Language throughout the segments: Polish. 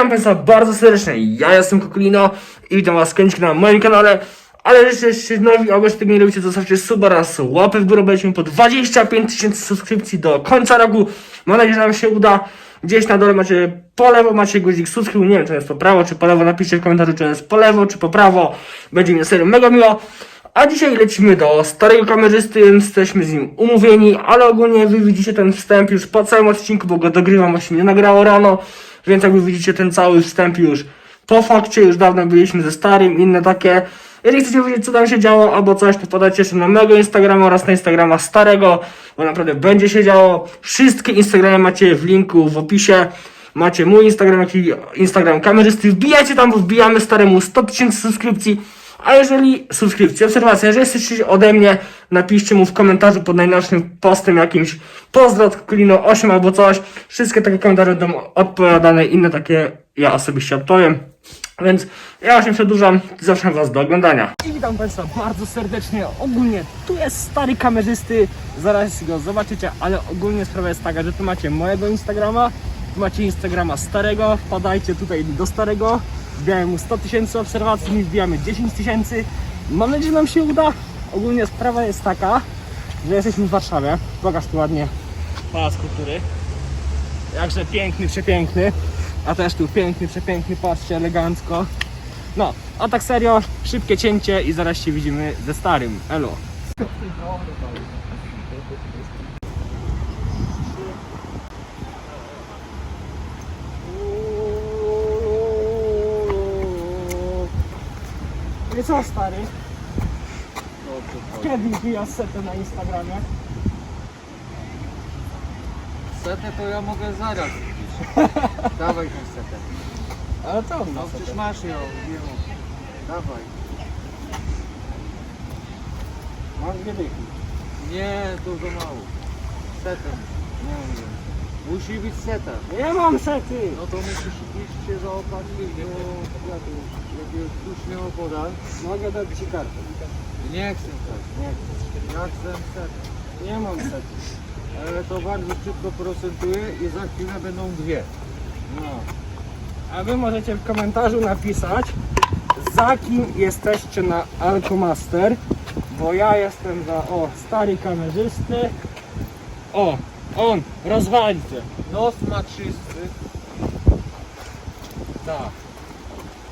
Witam Państwa bardzo serdecznie, ja jestem Kukulino i witam Was koniecznie na moim kanale. Ale jeśli jesteście nowi, jeśli tego nie lubicie, to zostawcie suba oraz łapę w górę, będziemy po 25 tysięcy subskrypcji do końca roku. Mam nadzieję, że nam się uda. Gdzieś na dole macie po lewo, macie guzik subskrybuj, nie wiem czy jest po prawo, czy po lewo, napiszcie w komentarzu, czy jest po lewo, czy po prawo. Będzie mi serio mega miło. A dzisiaj lecimy do starego kamerzysty, jesteśmy z nim umówieni, ale ogólnie wy widzicie ten wstęp już po całym odcinku, bo go dogrywam, właśnie nie nagrało rano, więc jakby widzicie ten cały wstęp już po fakcie, już dawno byliśmy ze starym, inne takie. Jeżeli chcecie wiedzieć co tam się działo albo coś, to podajcie się na mojego Instagrama oraz na Instagrama starego, bo naprawdę będzie się działo. Wszystkie Instagramy macie w linku w opisie. Macie mój Instagram, jak i Instagram kamerzysty. Wbijajcie tam, bo wbijamy staremu 100 tysięcy subskrypcji. A jeżeli subskrypcja, obserwacja, jeżeli jesteście ode mnie, napiszcie mu w komentarzu pod najnowszym postem jakimś pozdro od Kulino 8 albo coś. Wszystkie takie komentarze będą odpowiadane, inne takie ja osobiście odpowiem. Więc ja właśnie przedłużam, zapraszam Was do oglądania. I witam Państwa bardzo serdecznie. Ogólnie tu jest stary kamerzysty, zaraz go zobaczycie, ale ogólnie sprawa jest taka, że tu macie mojego Instagrama, tu macie Instagrama starego, wpadajcie tutaj do starego, wbijamy mu 100 tysięcy obserwacji, my wbijamy 10 tysięcy. Mam nadzieję, że nam się uda. Ogólnie sprawa jest taka, że jesteśmy w Warszawie. Pokaż tu ładnie Pałac Kultury. Jakże piękny, przepiękny. A też tu piękny, przepiękny, patrzcie, elegancko. No, a tak serio, szybkie cięcie i zaraz się widzimy ze starym. Elo. Co stary? Kiedy wbijasz setę na Instagramie? Setę to ja mogę zaraz wbić. Dawaj tą setę. Ale to on No przecież masz ją, wiem. Dawaj. Mam dwie dychy. Nie, za mało. Setę. Nie wiem. Musi być seta. Nie mam sety! No to musisz iść się zaopatrzyć do jakiegoś sztucznego poda. Mogę dać ci kartę. Nie chcę tak. Nie chcę. Ja chcę setę. Nie mam sety. Ale to bardzo szybko procentuje i za chwilę będą dwie. No. A wy możecie w komentarzu napisać, za kim jesteście na Alkomaster, bo ja jestem za, o, stary kamerzysty. O, on, rozwalcie. Nos ma czysty. Tak.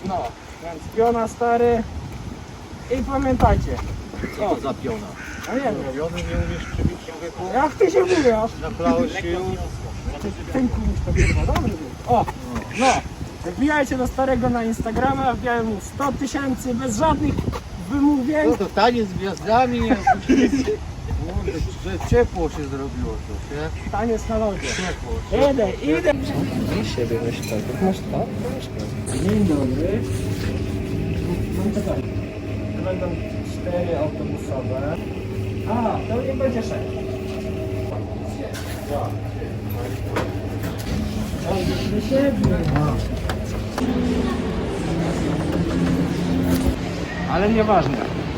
No, więc piona stary. I pamiętajcie. Co to za piona? A nie wiem, Robiony nie umiesz przybić człowieku? jak ty się mówisz? Naplałeś się już? Ten kulisz to chyba dobry był. O, no. Wbijajcie do starego na Instagrama, wbijaj mu 100 tysięcy bez żadnych wymówień. No to taniec z gwiazdami że ciepło się zrobiło to, nie? Taniec na lodzie. Ciepło. Idę, idę. I siebie weź tak. Masz tak? Dzień dobry. Mam to. To będą cztery autobusowe. A, to nie będzie sześć. Dwa. Ale nieważne.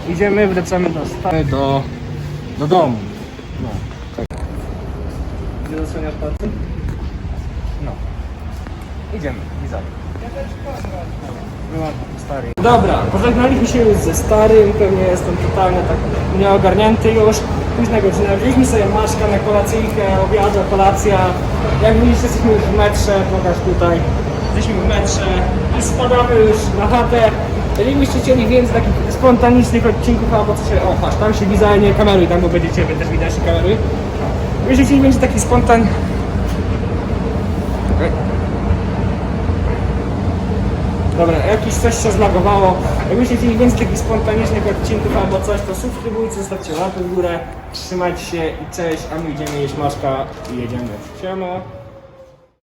Idziemy, wracamy do sta- do, do domu. No, tak. Gdzie zasłaniasz palce? No. Idziemy. Wyłączam, stary. Dobra, pożegnaliśmy się już ze starym, pewnie jestem totalnie tak nieogarnięty już. Późna godzina, wzięliśmy sobie maszka na kolacyjkę, obiad, kolacja. Jak widzicie, jesteśmy już w metrze, pokaż tutaj. Jesteśmy w metrze i spadamy już na chatę. Jeżeli byście chcieli więcej takich spontanicznych odcinków albo coś, o patrz, tam się widzowie nie kameruj, tam bo będzie ciebie też widać się kameruj. Jeżeli chcieli więcej takich spontan... Dobra, jakiś coś się zlagowało. Jakbyście chcieli więcej takich spontanicznych odcinków albo coś, to subskrybujcie, zostawcie łapę w górę. Trzymajcie się i cześć, a my idziemy jeść maszka i jedziemy. Siema.